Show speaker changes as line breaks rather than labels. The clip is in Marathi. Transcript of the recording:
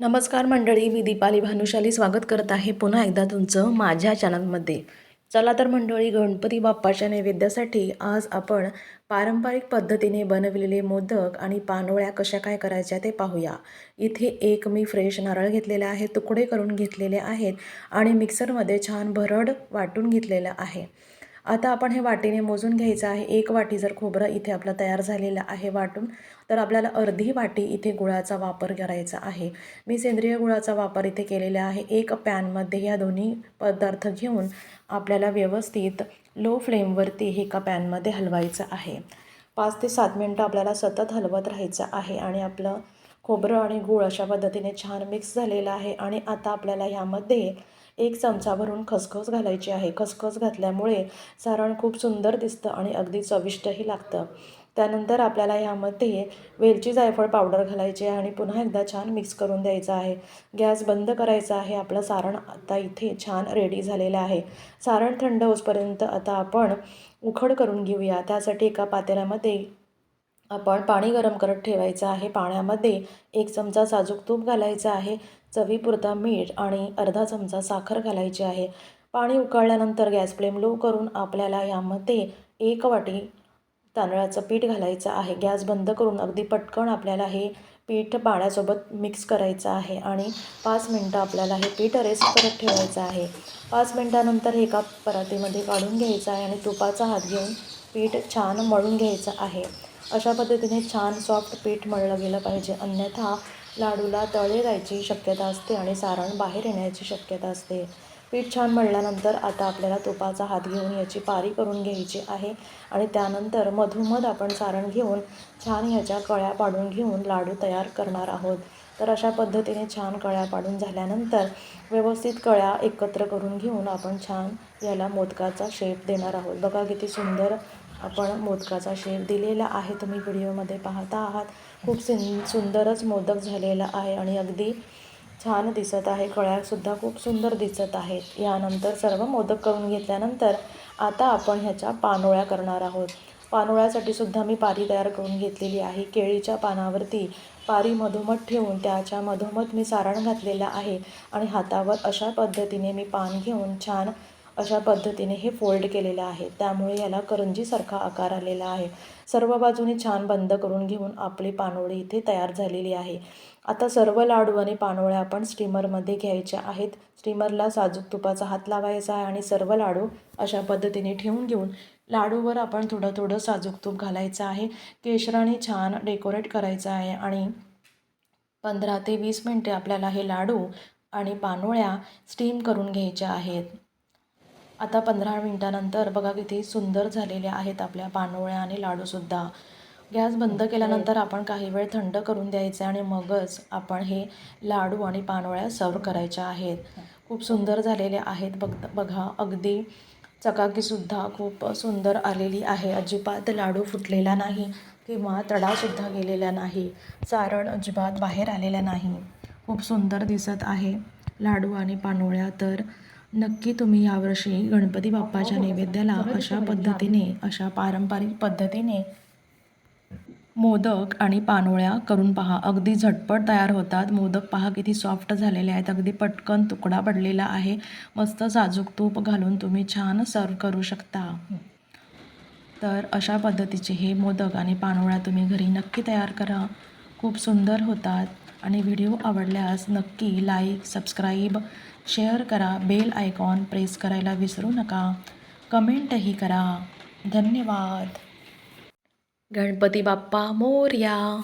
नमस्कार मंडळी मी दीपाली भानुशाली स्वागत करत आहे पुन्हा एकदा तुमचं माझ्या चॅनलमध्ये. चला तर मंडळी गणपती बाप्पाच्या नैवेद्यासाठी आज आपण पारंपरिक पद्धतीने बनवलेले मोदक आणि पानोळ्या कशा काय करायच्या ते पाहूया. इथे एक मी फ्रेश नारळ घेतलेला आहे तुकडे करून घेतलेले आहेत आणि मिक्सरमध्ये छान भरड वाटून घेतलेलं आहे. आता आपण हे वाटीने मोजून घ्यायचं आहे. एक वाटी जर खोबरं इथे आपलं तयार झालेलं आहे वाटून तर आपल्याला अर्धी वाटी इथे गुळाचा वापर करायचा आहे. मी सेंद्रिय गुळाचा वापर इथे केलेला आहे. एक पॅनमध्ये या दोन्ही पदार्थ घेऊन आपल्याला व्यवस्थित लो फ्लेमवरती हे एका पॅनमध्ये हलवायचं आहे. पाच ते सात मिनटं आपल्याला सतत हलवत राहायचं आहे आणि आपलं खोबरं आणि गूळ अशा पद्धतीने छान मिक्स झालेलं आहे. आणि आता आपल्याला ह्यामध्ये एक चमचा भरून खसखस घालायची आहे. खसखस घातल्यामुळे सारण खूप सुंदर दिसतं आणि अगदी चविष्टही लागतं. त्यानंतर आपल्याला ह्यामध्ये वेलची जायफळ पावडर घालायची आहे आणि पुन्हा एकदा छान मिक्स करून द्यायचं आहे. गॅस बंद करायचा आहे. आपलं सारण आता इथे छान रेडी झालेलं आहे. सारण थंड होसपर्यंत आता आपण उखड करून घेऊया. त्यासाठी एका पातेल्यामध्ये आपण पाणी गरम करत ठेवायचं आहे. पाण्यामध्ये एक चमचा साजूक तूप घालायचं आहे. चवीपुरता मीठ आणि अर्धा चमचा साखर घालायची आहे. पाणी उकळल्यानंतर गॅस फ्लेम लो करून आपल्याला यामध्ये एक वाटी तांदळाचं पीठ घालायचं आहे. गॅस बंद करून अगदी पटकन आपल्याला हे पीठ पाण्यासोबत मिक्स करायचं आहे आणि पाच मिनटं आपल्याला हे पीठ रेस्ट करत ठेवायचं आहे. पाच मिनटानंतर हे एका परातीमध्ये काढून घ्यायचं आहे आणि तुपाचा हात घेऊन पीठ छान मळून घ्यायचं आहे. अशा पद्धतीने छान सॉफ्ट पीठ मळलं गेलं पाहिजे. अन्यथा लाडूला तळे जायची शक्यता असते आणि सारण बाहेर येण्याची शक्यता असते. पीठ छान मळल्यानंतर आता आपल्याला तुपाचा हात घेऊन याची पारी करून घ्यायची आहे आणि त्यानंतर मधोमध आपण सारण घेऊन छान ह्याच्या कळ्या पाडून घेऊन लाडू तयार करणार आहोत. तर अशा पद्धतीने छान कळ्या पाडून झाल्यानंतर व्यवस्थित कळ्या एकत्र करून घेऊन आपण छान याला मोदकाचा शेप देणार आहोत. बघा किती सुंदर आपण मोदकाचा शेप दिलेला आहे. तुम्ही व्हिडिओमध्ये पाहता आहात. खूप सिं सुंदरच मोदक झालेला आहे आणि अगदी छान दिसत आहे. कळ्यासुद्धा खूप सुंदर दिसत आहेत. यानंतर सर्व मोदक करून घेतल्यानंतर आता आपण ह्याच्या पानोळ्या करणार आहोत. पानोळ्यासाठी सुद्धा मी पारी तयार करून घेतलेली आहे. केळीच्या पानावरती पारी मधोमध ठेवून त्याच्या मधोमध मी सारण घातलेलं आहे आणि हातावर अशा पद्धतीने मी पान घेऊन छान अशा पद्धतीने हे फोल्ड केलेलं आहे. त्यामुळे याला करंजीसारखा आकार आलेला आहे. सर्व बाजूने छान बंद करून घेऊन आपली पानोळी इथे तयार झालेली आहे. आता सर्व लाडू आणि पानोळ्या आपण स्टीमरमध्ये घ्यायच्या आहेत. स्टीमरला साजूक तुपाचा हात लावायचा आहे आणि सर्व लाडू अशा पद्धतीने ठेवून घेऊन लाडूवर आपण थोडं थोडं साजूक तूप घालायचं आहे. केशराने छान डेकोरेट करायचं आहे आणि पंधरा ते वीस मिनटे आपल्याला हे लाडू आणि पानोळ्या स्टीम करून घ्यायच्या आहेत. आता पंधरा मिनटानंतर बघा किती सुंदर झालेल्या आहेत आपल्या पानोळ्या आणि लाडूसुद्धा. गॅस बंद केल्यानंतर आपण काही वेळ थंड करून द्यायचे आणि मगच आपण हे लाडू आणि पानोळ्या सर्व करायच्या आहेत. खूप सुंदर झालेल्या आहेत. बघ बघा अगदी चकाकीसुद्धा खूप सुंदर आलेली आहे. अजिबात लाडू फुटलेला नाही किंवा तडासुद्धा गेलेला नाही. सारण अजिबात बाहेर आलेलं नाही. खूप सुंदर दिसत आहे लाडू आणि पानोळ्या तर. नक्की तुम्ही यावर्षी गणपती बाप्पाच्या नैवेद्याला अशा पद्धतीने अशा पारंपरिक पद्धतीने मोदक आणि पानोळ्या करून पहा. अगदी झटपट तयार होतात. मोदक पहा किती सॉफ्ट झालेले आहेत. अगदी पटकन तुकडा पडलेला आहे. मस्त साजूक तूप घालून तुम्ही छान सर्व करू शकता. तर अशा पद्धतीचे हे मोदक आणि पानोळ्या तुम्ही घरी नक्की तयार करा. खूप सुंदर होतात. आणि व्हिडिओ आवडल्यास नक्की लाईक सबस्क्राईब शेअर करा. बेल आयकॉन प्रेस करायला विसरू नका. कमेंटही करा. धन्यवाद. गणपती बाप्पा मोर्या.